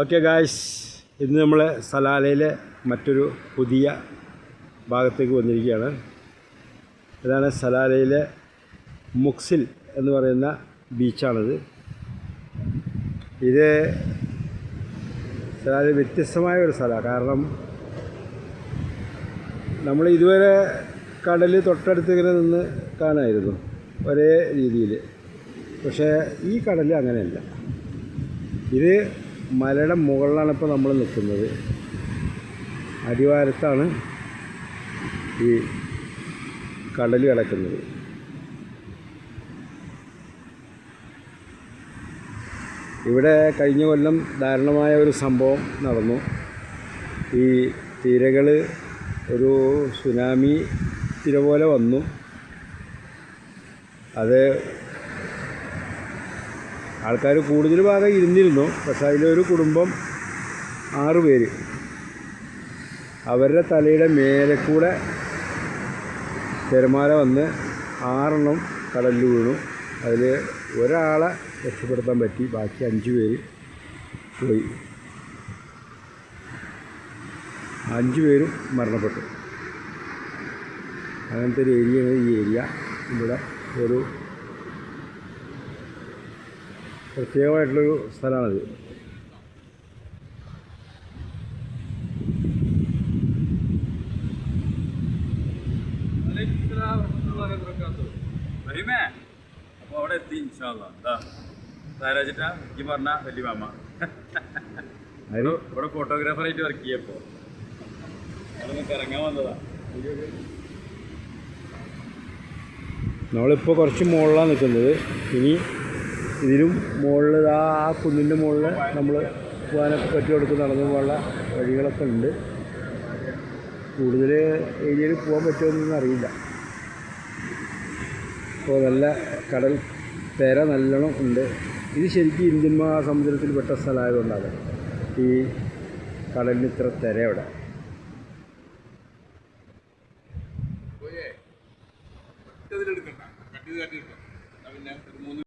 Okay guys ഇന്ന് നമ്മൾ സലാലയിലെ മറ്റൊരു പുതിയ ഭാഗത്തേക്ക് വന്നിരിക്കുകയാണ്. ഇതാണ് സലാലയിലെ മുക്സിൽ എന്ന് പറയുന്ന ബീച്ചാണിത്. ഇത് സലാല വ്യത്യസ്തമായ ഒരു സ്ഥലമാണ് കാരണം നമ്മൾ ഇതുവരെ കടൽ തൊട്ടടുത്ത് ഇങ്ങനെ നിന്ന് കാണായിരുന്നു ഒരേ രീതിയിൽ പക്ഷേ ഈ കടൽ അങ്ങനെയല്ല. ഇത് മലയുടെ മുകളിലാണ് ഇപ്പോൾ നമ്മൾ നിൽക്കുന്നത് അടിവാരത്താണ് ഈ കടൽ കിടക്കുന്നത്. ഇവിടെ കഴിഞ്ഞ കൊല്ലം ദാരുണമായ ഒരു സംഭവം നടന്നു. ഈ തിരകൾ ഒരു സുനാമി തിര പോലെ വന്നു. അത് ആൾക്കാർ കൂടുതൽ ഭാഗം ഇരുന്നിരുന്നു. പക്ഷേ അതിലൊരു കുടുംബം ആറ് പേര്. അവരുടെ തലയുടെ മേലെ കൂടെ തിരമാല വന്ന് ആറെണ്ണം കടലിൽ വീണു. അതിൽ ഒരാളെ രക്ഷപ്പെടുത്താൻ പറ്റി. ബാക്കി അഞ്ച് പേര് പോയി. അഞ്ച് പേരും മരണപ്പെട്ടു. അങ്ങനത്തെ ഒരു ഏരിയയാണ് ഈ ഏരിയ. ഇവിടെ ഒരു പ്രത്യേകമായിട്ടുള്ളൊരു സ്ഥലമാണിത്. റഹീമേ അപ്പോൾ അവിടെ എത്തി ഇൻഷാല്ലാ എന്താ? താരാജിട്ട ഈ പറഞ്ഞ വലിയ മാമ. അതിന് ഇവിടെ ഫോട്ടോഗ്രാഫറായിട്ട് വർക്ക് ചെയ്യപ്പോ. അതൊന്ന് ഇറങ്ങാൻ വന്നതാ. നമ്മളിപ്പോൾ കുറച്ച് മുകളിലാണ് നിൽക്കുന്നത് ഇനി ഇതിലും മുകളിൽ ആ ആ കുന്നിന്റെ മുകളിൽ നമ്മൾ പോകാനൊക്കെ പറ്റി കൊടുത്ത് നടന്നു പോകാനുള്ള വഴികളൊക്കെ ഉണ്ട്. കൂടുതൽ ഏരിയയിൽ പോകാൻ പറ്റുമെന്നൊന്നും അറിയില്ല. അപ്പോൾ നല്ല കടൽ തേര നല്ലോണം ഉണ്ട്. ഇത് ശരിക്കും ഇന്ത്യൻ മഹാസമുദ്രത്തിൽ പെട്ട സ്ഥലമായതുകൊണ്ടാണ്. ഈ കടലിന് ഇത്ര തിര അവിടെ. ഇതിലെടുക്കണ്ട കട്ട് പിന്നെ